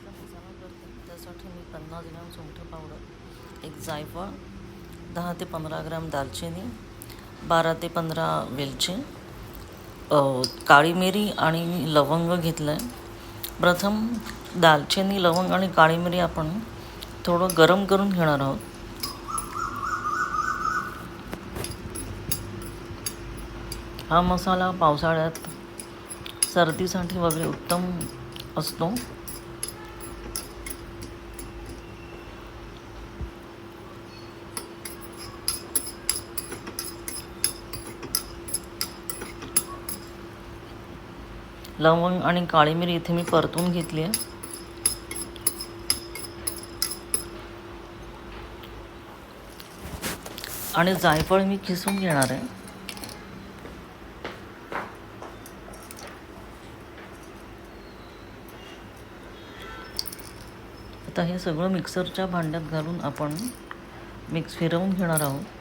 आपला मसाला करतो त्यासाठी मी पन्नास ग्रॅम सुंठ पावडर एक जायफळ दहा ते पंधरा ग्रॅम दालचिनी बारा ते पंधरा वेलची काळी मिरी आणि लवंग घेतलं आहे प्रथम दालचिनी लवंग आणि काळी मिरी आपण थोडं गरम करून घेणार आहोत. हा मसाला पावसाळ्यात सर्दीसाठी वगैरे उत्तम असतो. लवंग आणि काळी मिरी इथे मी परतून घेतली आहे. आणि जायफळ मी खिसून घेणार आहे. आता हे सगळं मिक्सरच्या भांड्यात घालून आपण मिक्स फिरवून घेणार आहोत.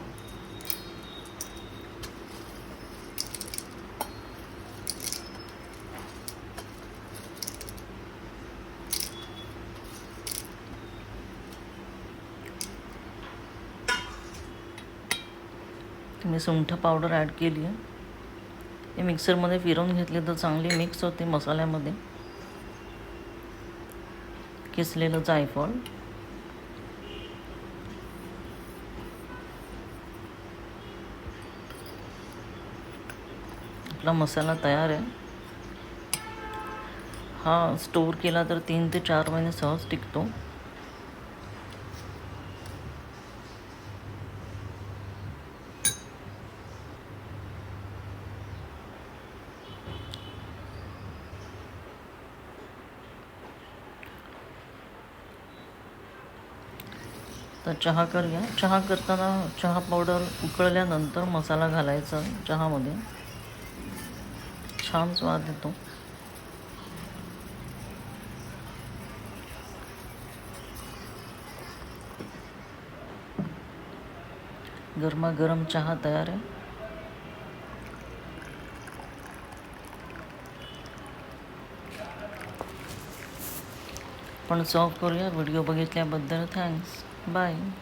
मी सुंठ पावडर ॲड केली आहे. हे मिक्सरमध्ये फिरवून घेतले तर चांगली मिक्स होते मसाल्यामध्ये. किसलेलं जायफळ. आपला मसाला तयार आहे. हा स्टोर केला तर तीन ते चार महिने सहज टिकतो. तर चहा करूया. चहा करताना चहा पावडर उकळल्यानंतर मसाला घालायचा चहामध्ये. छान स्वाद येतो. गरमागरम चहा तयार आहे. पण सर्व करूया. Video बघितल्याबद्दल thanks. mine